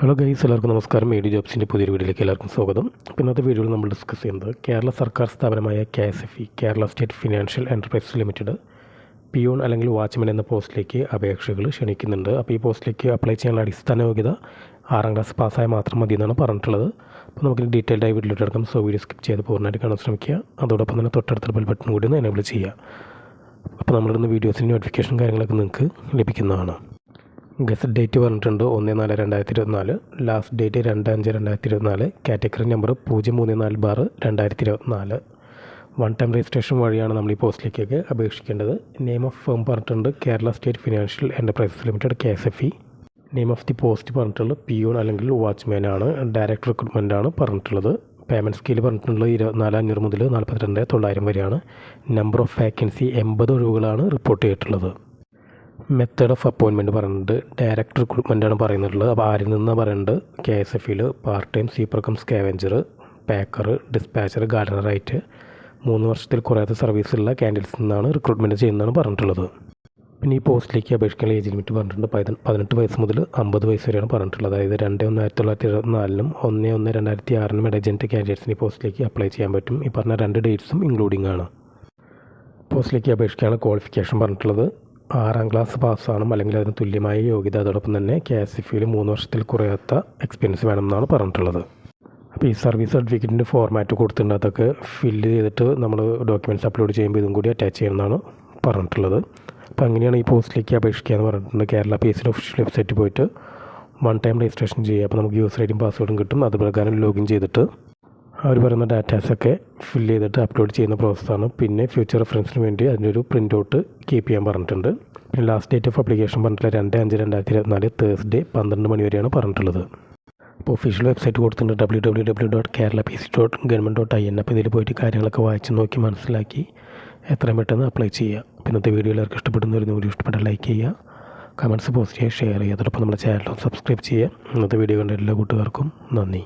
Hello guys എല്ലാവർക്കും നമസ്കാരം. Media ജോബ്സിന്റെ പുതിയൊരു വീഡിയോയിലേക്ക് എല്ലാവർക്കും സ്വാഗതം. ഇന്നത്തെ വീഡിയോയിൽ നമ്മൾ ഡിസ്കസ് ചെയ്യുന്നത് കേരള സർക്കാർ സ്ഥാപനമായ K S F E Kerala state financial enterprises limited peon അല്ലെങ്കിൽ വാച്ച്മാൻ എന്ന പോസ്റ്റിലേക്ക് അപേക്ഷകൾ ക്ഷണിക്കുന്നുണ്ട്. അപ്പോൾ ഈ പോസ്റ്റിലേക്ക് അപ്ലൈ ചെയ്യാനുള്ള അടിസ്ഥാന യോഗ്യത ആറാം ക്ലാസ് പാസ്സായ മാത്രം മതി എന്നാണ് പറഞ്ഞിട്ടുള്ളത്. അപ്പോൾ നമുക്ക് ഡീറ്റെയിൽഡായി വീഡിയോയിലോട്ട് എടുക്കാം സോ വീഡിയോ സ്കിപ്പ് ചെയ്ത് പൂർണമായിട്ട് കാണാൻ ശ്രമിക്കുക. അതോടൊപ്പം തന്നെ തൊട്ടടുത്ത ബെൽ ബട്ടൺ കൂടി ഒന്ന് എനേബിൾ ചെയ്യുക. അപ്പോൾ നമ്മളിടുന്ന വീഡിയോസിന്റെ നോട്ടിഫിക്കേഷൻ കാര്യങ്ങളൊക്കെ നിങ്ങൾക്ക് ലഭിക്കുന്നതാണ്. ഗസറ്റ് ഡേറ്റ് പറഞ്ഞിട്ടുണ്ട് ഒന്ന് നാല് രണ്ടായിരത്തി ഇരുപത്തിനാല്. ലാസ്റ്റ് ഡേറ്റ് രണ്ട് അഞ്ച് രണ്ടായിരത്തി ഇരുപത്തിനാല്. കാറ്റഗറി നമ്പർ പൂജ്യം മൂന്ന് നാല് ബാറ് രണ്ടായിരത്തി ഇരുപത്തിനാല്. വൺ ടൈം രജിസ്ട്രേഷൻ വഴിയാണ് നമ്മൾ ഈ പോസ്റ്റിലേക്കൊക്കെ അപേക്ഷിക്കേണ്ടത്. നെയിം ഓഫ് ഫേം പറഞ്ഞിട്ടുണ്ട് Kerala state financial enterprises limited K S F E name of the post പറഞ്ഞിട്ടുള്ളത് പിയൂൺ അല്ലെങ്കിൽ വാച്ച്മാൻ ആണ്. ഡയറക്റ്റ് റിക്രൂട്ട്മെന്റ് ആണ് പറഞ്ഞിട്ടുള്ളത്. പേയ്മെന്റ് സ്കെയിൽ പറഞ്ഞിട്ടുള്ളത് ഇരുപത്തിനാല് അഞ്ഞൂറ് മുതൽ നാൽപ്പത്തിരണ്ട് തൊള്ളായിരം വരെയാണ്. നമ്പർ ഓഫ് വേക്കൻസി എൺപത് ഒഴിവുകളാണ് റിപ്പോർട്ട് ചെയ്തിട്ടുള്ളത്. മെത്തേഡ് ഓഫ് അപ്പോയിൻമെന്റ് പറയുന്നത് ഡയറക്റ്റ് റിക്രൂട്ട്മെന്റ് ആണ് പറയുന്നുള്ളത്. അപ്പോൾ ആരിൽ നിന്നാണ് പറയുന്നത് കെ എസ് എഫിൽ part time sweeper cum scavenger packer dispatcher ഗാർഡനറായിട്ട് മൂന്ന് വർഷത്തിൽ കുറയാത്ത സർവീസുള്ള കാൻഡിഡേറ്റ്സിൽ നിന്നാണ് റിക്രൂട്ട്മെന്റ് ചെയ്യുന്നതാണ് പറഞ്ഞിട്ടുള്ളത്. പിന്നെ ഈ പോസ്റ്റിലേക്ക് അപേക്ഷിക്കാനുള്ള ഏജ് ലിമിറ്റ് പറഞ്ഞിട്ടുണ്ട്. പതിന- പതിനെട്ട് വയസ്സ് മുതൽ അമ്പത് വയസ്സ് വരെയാണ് പറഞ്ഞിട്ടുള്ളത്. അതായത് രണ്ട് ഒന്ന് ആയിരത്തി തൊള്ളായിരത്തി എഴുപത്തിനാലിനും ഒന്ന് ഒന്ന് രണ്ടായിരത്തി ആറിനും എഡജന്റ് കാൻഡിഡേറ്റ്സിന് ഈ പോസ്റ്റിലേക്ക് അപ്ലൈ ചെയ്യാൻ പറ്റും. ഈ പറഞ്ഞ രണ്ട് ഡേറ്റ്സും ഇൻക്ലൂഡിംഗ് ആണ്. പോസ്റ്റിലേക്ക് അപേക്ഷിക്കാനുള്ള ക്വാളിഫിക്കേഷൻ പറഞ്ഞിട്ടുള്ളത് ആറാം ക്ലാസ് പാസ്സാണ് അല്ലെങ്കിൽ അതിന് തുല്യമായ യോഗ്യത. അതോടൊപ്പം തന്നെ കെ എസ് എഫ് മൂന്ന് വർഷത്തിൽ കുറയാത്ത എക്സ്പീരിയൻസ് വേണമെന്നാണ് പറഞ്ഞിട്ടുള്ളത്. അപ്പോൾ ഈ സർവീസ് സർട്ടിഫിക്കറ്റിന്റെ ഫോർമാറ്റ് കൊടുത്തിട്ടുണ്ട്. അതൊക്കെ ഫില്ല് ചെയ്തിട്ട് നമ്മൾ ഡോക്യുമെന്റ്സ് അപ്ലോഡ് ചെയ്യുമ്പോൾ ഇതും കൂടി അറ്റാച്ച് ചെയ്യണമെന്നാണ് പറഞ്ഞിട്ടുള്ളത്. അപ്പോൾ അങ്ങനെയാണ് ഈ പോസ്റ്റിലേക്ക് അപേക്ഷിക്കുക എന്ന് പറഞ്ഞിട്ടുണ്ട്. കേരള പി എസ് ഒഫീഷ്യൽ വെബ്സൈറ്റിൽ പോയിട്ട് വൺ ടൈം രജിസ്ട്രേഷൻ ചെയ്യുക. അപ്പോൾ നമുക്ക് യൂസർ ഐഡിയും പാസ്വേഡും കിട്ടും. അത് പ്രകാരം ലോഗിൻ ചെയ്തിട്ട് അവർ പറയുന്ന ഡാറ്റാസൊക്കെ ഫിൽ ചെയ്തിട്ട് അപ്ലോഡ് ചെയ്യുന്ന പ്രോസസ്സാണ് പിന്നെ ഫ്യൂച്ചർ റെഫറൻസിന് വേണ്ടി അതിന്റെ ഒരു പ്രിന്റ് ഔട്ട് കീപ്പ് ചെയ്യാൻ പറഞ്ഞിട്ടുണ്ട്. പിന്നെ ലാസ്റ്റ് ഡേറ്റ് ഓഫ് അപ്ലിക്കേഷൻ പറഞ്ഞിട്ടുള്ള രണ്ട് അഞ്ച് രണ്ടായിരത്തി ഇരുപത്തിനാല് തേഴ്സ്ഡേ പന്ത്രണ്ട് മണി വരെയാണ് പറഞ്ഞിട്ടുള്ളത്. അപ്പോൾ ഒഫീഷ്യൽ വെബ്സൈറ്റ് കൊടുത്തിട്ടുണ്ട് W W W dot Kerala P C dot government dot I N അപ്പോൾ ഇതിൽ പോയിട്ട് കാര്യങ്ങളൊക്കെ വായിച്ച് നോക്കി മനസ്സിലാക്കി എത്രയും പെട്ടെന്ന് അപ്ലൈ ചെയ്യുക. പിന്നത്തെ വീഡിയോ എല്ലാവർക്കും ഇഷ്ടപ്പെടുന്ന ഒരു വീഡിയോ ഇഷ്ടപ്പെട്ട ലൈക്ക് ചെയ്യുക. കമന്റ്സ് പോസ്റ്റ് ചെയ്യുക ഷെയർ ചെയ്യുക. അതോടൊപ്പം നമ്മുടെ ചാനൽ സബ്സ്ക്രൈബ് ചെയ്യുക. ഇന്നത്തെ വീഡിയോ കണ്ട എല്ലാ കൂട്ടുകാർക്കും നന്ദി.